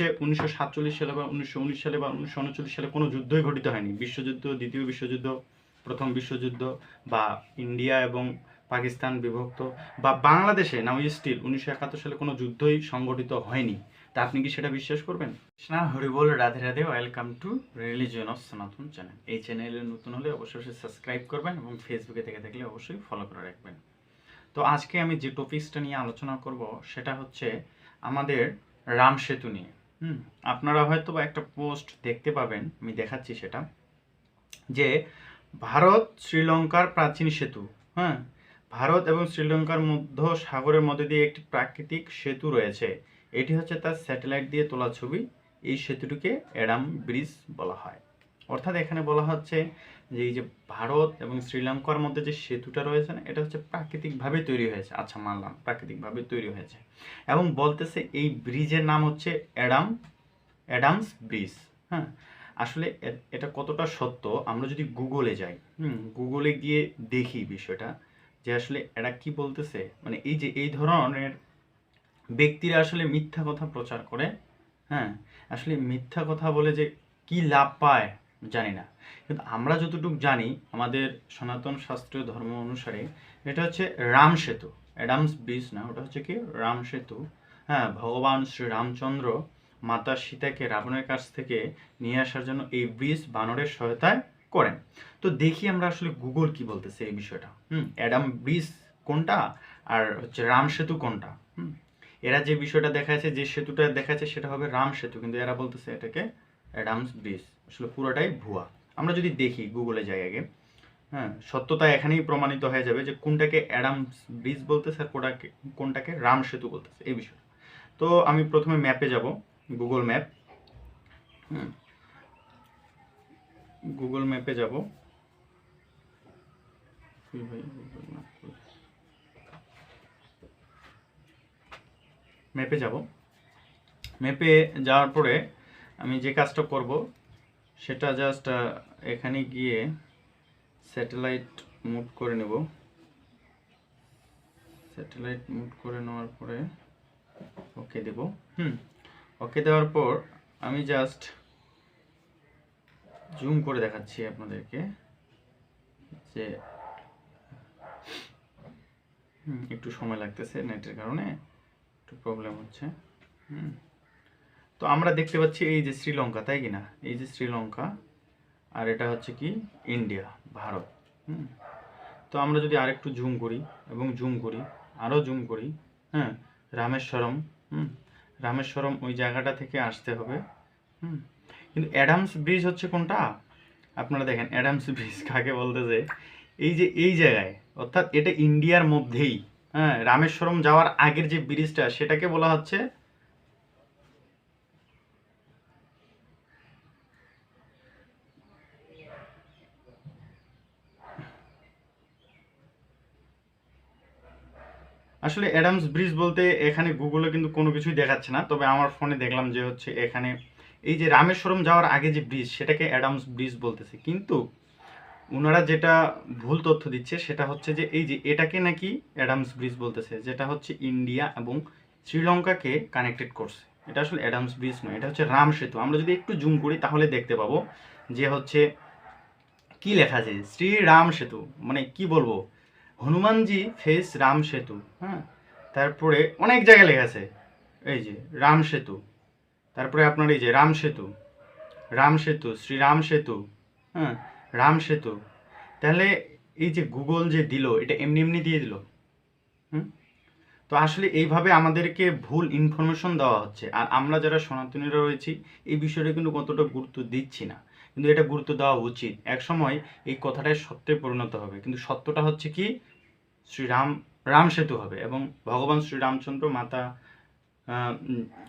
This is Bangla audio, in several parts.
হচ্ছে উনিশশো সাতচল্লিশ সালে বা উনিশশো উনিশ সালে বা উনিশশো উনচল্লিশ সালে কোনো যুদ্ধই ঘটিত হয়নি। বিশ্বযুদ্ধ, দ্বিতীয় বিশ্বযুদ্ধ, প্রথম বিশ্বযুদ্ধ বা ইন্ডিয়া এবং পাকিস্তান বিভক্ত বা বাংলাদেশে, নাও স্টিল, উনিশশো একাত্তর সালে কোনো যুদ্ধই সংগঠিত হয়নি। তা আপনি কি সেটা বিশ্বাস করবেন? Krishna Haribol Radhe Radhe, welcome to religion of Sanatan channel. এই চ্যানেলে নতুন হলে অবশ্যই সাবস্ক্রাইব করবেন এবং ফেসবুকে থেকে থাকলে অবশ্যই ফলো করে রাখবেন। তো আজকে আমি যে টপিক্সটা নিয়ে আলোচনা করব, সেটা হচ্ছে আমাদের রাম সেতু নিয়ে। হুম, আপনারা হয়তো বা একটা পোস্ট দেখতে পাবেন, আমি দেখাচ্ছি সেটা, যে ভারত শ্রীলঙ্কার প্রাচীন সেতু হ্যাঁ? ভারত এবং শ্রীলঙ্কার মধ্য সাগরের মধ্যে দিয়ে একটি প্রাকৃতিক সেতু রয়েছে। এটি হচ্ছে তার স্যাটেলাইট দিয়ে তোলা ছবি। এই সেতুটিকে অ্যাডাম ব্রিজ বলা হয়। অর্থাৎ এখানে বলা হচ্ছে যে এই যে ভারত এবং শ্রীলঙ্কার মধ্যে যে সেতুটা রয়েছে না, এটা হচ্ছে প্রাকৃতিকভাবে তৈরি হয়েছে। আচ্ছা মানলাম, প্রাকৃতিকভাবে তৈরি হয়েছে। এবং বলতেছে এই ব্রিজের নাম হচ্ছে অ্যাডাম, অ্যাডামস ব্রিজ। হ্যাঁ আসলে এটা কতটা সত্য? আমরা যদি গুগলে যাই, হুম, গুগলে গিয়ে দেখি বিষয়টা যে আসলে এরা কি বলতেছে। মানে এই যে এই ধরনের ব্যক্তিরা আসলে মিথ্যা কথা প্রচার করে হ্যাঁ আসলে মিথ্যা কথা বলে যে কি লাভ পায়? জানি না। কিন্তু আমরা যতটুকু জানি আমাদের সনাতন শাস্ত্রীয় ধর্ম অনুসারে এটা হচ্ছে রাম সেতু। অ্যাডামস ব্রিজ না, ওটা হচ্ছে কি? রাম সেতু। হ্যাঁ ভগবান শ্রী রামচন্দ্র মাতা সীতাকে রাবণের কাছ থেকে নিয়ে আসার জন্য এই ব্রিজ বানরের সহায়তায় করেন। তো দেখি আমরা আসলে গুগল কি বলতেছে এই বিষয়টা। হুম, অ্যাডাম ব্রিজ কোনটা আর হচ্ছে রাম সেতু কোনটা? হুম, এরা যে বিষয়টা দেখাচ্ছে যে সেতুটা দেখাচ্ছে সেটা হবে রাম সেতু, কিন্তু এরা বলতেছে এটাকে অ্যাডামস ব্রিজ। আসলে পুরোটাই ভুয়া। আমরা যদি দেখি গুগলে যাই আগে হ্যাঁ সত্যতা এখানেই প্রমাণিত হয়ে যাবে যে কোনটাকে অ্যাডামস ব্রিজ বলতেছে আর কোনটাকে কোনটাকে রাম সেতু বলতেছে, এই বিষয়ে তো আমি প্রথমে ম্যাপে যাব গুগল ম্যাপ হুম গুগল ম্যাপে যাব? ম্যাপে যাব। ম্যাপে যাওয়ার পরে আমি যে কাজটা করব সেটা জাস্ট এখানে গিয়ে স্যাটেলাইট মুভ করে নেব। স্যাটেলাইট মুভ করে নেওয়ার পরে ওকে দেব। হুম ওকে দেওয়ার পর আমি জাস্ট জুম করে দেখাচ্ছি আপনাদেরকে যে একটু সময় লাগতেছে নেটের কারণে, একটু প্রবলেম হচ্ছে। হুম। তো আমরা দেখতে পাচ্ছি এই যে শ্রীলঙ্কা, তাই কি না এই যে শ্রীলঙ্কা, আর এটা হচ্ছে কি? ইন্ডিয়া, ভারত, হুম? তো আমরা যদি আরেকটু জুম করি, এবং জুম করি আরও জুম করি হ্যাঁ? রামেশ্বরম, হুম? রামেশ্বরম ওই জায়গাটা থেকে আসতে হবে, হুম? কিন্তু অ্যাডামস ব্রিজ হচ্ছে কোনটা? আপনারা দেখেন, অ্যাডামস ব্রিজ কাকে বলতেছে এই যে, এই জায়গায়, অর্থাৎ এটা ইন্ডিয়ার মধ্যেই হ্যাঁ? রামেশ্বরম যাওয়ার আগের যে ব্রিজটা, সেটাকে বলা হচ্ছে আসলে অ্যাডামস ব্রিজ বলতে এখানে গুগলে কিন্তু কোনো কিছুই দেখাচ্ছে না, তবে আমার ফোনে দেখলাম যে হচ্ছে এখানে এই যে রামেশ্বরম যাওয়ার আগে যে ব্রিজ, সেটাকে অ্যাডামস ব্রিজ বলতেছে। কিন্তু ওনারা যেটা ভুল তথ্য দিচ্ছে, সেটা হচ্ছে যে এই যে এটাকে নাকি অ্যাডামস ব্রিজ বলতেছে, যেটা হচ্ছে ইন্ডিয়া এবং শ্রীলঙ্কাকে কানেক্টেড করছে। এটা আসলে অ্যাডামস ব্রিজ নয়, এটা হচ্ছে রাম সেতু। আমরা যদি একটু জুম করি, তাহলে দেখতে পাবো যে হচ্ছে কি লেখা আছে, শ্রীরাম সেতু মানে কি বলব? হনুমানজি ফেস রাম সেতু হ্যাঁ? তারপরে অনেক জায়গায় লেখা আছে, এই যে রাম সেতু, তারপরে আপনার এই যে রাম সেতু রাম সেতু শ্রীরাম সেতু হ্যাঁ? রাম সেতু, তাহলে এই যে গুগল যে দিল, এটা এমনি এমনি দিয়ে দিল, হুম? তো আসলে এইভাবে আমাদেরকে ভুল ইনফরমেশন দেওয়া হচ্ছে, আর আমরা যারা সনাতনীরা রয়েছি, এই বিষয়টা কিন্তু কতটা গুরুত্ব দিচ্ছি না, কিন্তু এটা গুরুত্ব দেওয়া উচিত। এক সময় এই কথাটাই সত্যে পরিণত হবে, কিন্তু সত্যটা হচ্ছে কি? শ্রীরাম, রাম সেতু হবে এবং ভগবান শ্রীরামচন্দ্র মাতা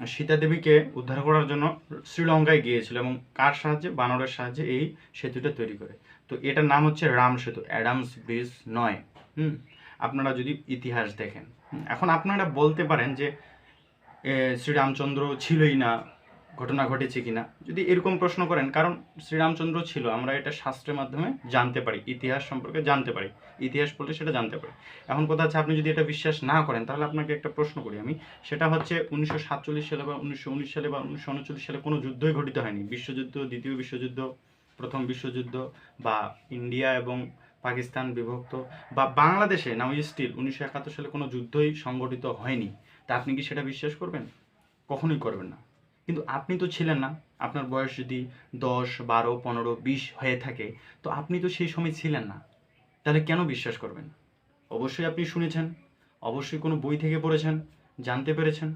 সীতা দেবীকে উদ্ধার করার জন্য শ্রীলঙ্কায় গিয়েছিল এবং কার সাহায্যে? বানরের সাহায্যে এই সেতুটা তৈরি করে। তো এটার নাম হচ্ছে রাম সেতু, অ্যাডামস ব্রিজ নয়। হুম? আপনারা যদি ইতিহাস দেখেন। এখন আপনারা বলতে পারেন যে শ্রীরামচন্দ্র ছিলই না। ঘটনা ঘটেছে কিনা? যদি এরকম প্রশ্ন করেন, কারণ শ্রীরামচন্দ্র ছিল, আমরা এটা শাস্ত্রের মাধ্যমে জানতে পারি, ইতিহাস সম্পর্কে জানতে পারি, ইতিহাস পড়লে সেটা জানতে পারি। এখন কথা হচ্ছে, আপনি যদি এটা বিশ্বাস না করেন, তাহলে আপনাকে একটা প্রশ্ন করি আমি, সেটা হচ্ছে উনিশশো সাতচল্লিশ সালে বা উনিশশো উনিশ সালে বা উনিশশো উনচল্লিশ সালে কোনো যুদ্ধই ঘটিত হয়নি। বিশ্বযুদ্ধ, দ্বিতীয় বিশ্বযুদ্ধ, প্রথম বিশ্বযুদ্ধ, বা ইন্ডিয়া এবং পাকিস্তান বিভক্ত, বা বাংলাদেশে, নাও স্টিল, উনিশশো একাত্তর সালে কোনো যুদ্ধই সংগঠিত হয়নি। তা আপনি কি সেটা বিশ্বাস করবেন? কখনোই করবেন না। কিন্তু আপনি তো ছিলেন না। আপনার বয়স যদি দশ, বারো, পনেরো, বিশ হয়ে থাকে, তো আপনি তো সেই সময় ছিলেন না। তাহলে কেন বিশ্বাস করবেন? অবশ্যই আপনি শুনেছেন, অবশ্যই কোনো বই থেকে পড়েছেন, জানতে পেরেছেন।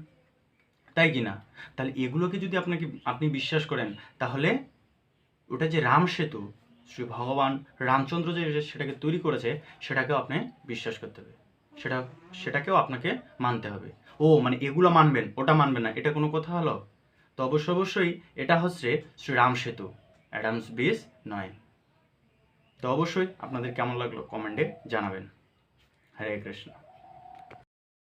তাই কি না? তাহলে এগুলোকে যদি আপনাকে, আপনি বিশ্বাস করেন, তাহলে ওটা যে রাম সেতু, শ্রী ভগবান রামচন্দ্র যে সেটাকে তৈরি করেছে, সেটাকেও আপনি বিশ্বাস করতে হবে। সেটা, সেটাকেও আপনাকে মানতে হবে। ও মানে এগুলো মানবেন, ওটা মানবেন না, এটা কোনো কথা হলো? তো অবশ্য অবশ্যই এটা হচ্ছে শ্রীরাম সেতু, অ্যাডামস বিস নয়। তো অবশ্যই আপনাদের কেমন লাগল কমেন্টে জানাবেন। হরে কৃষ্ণ।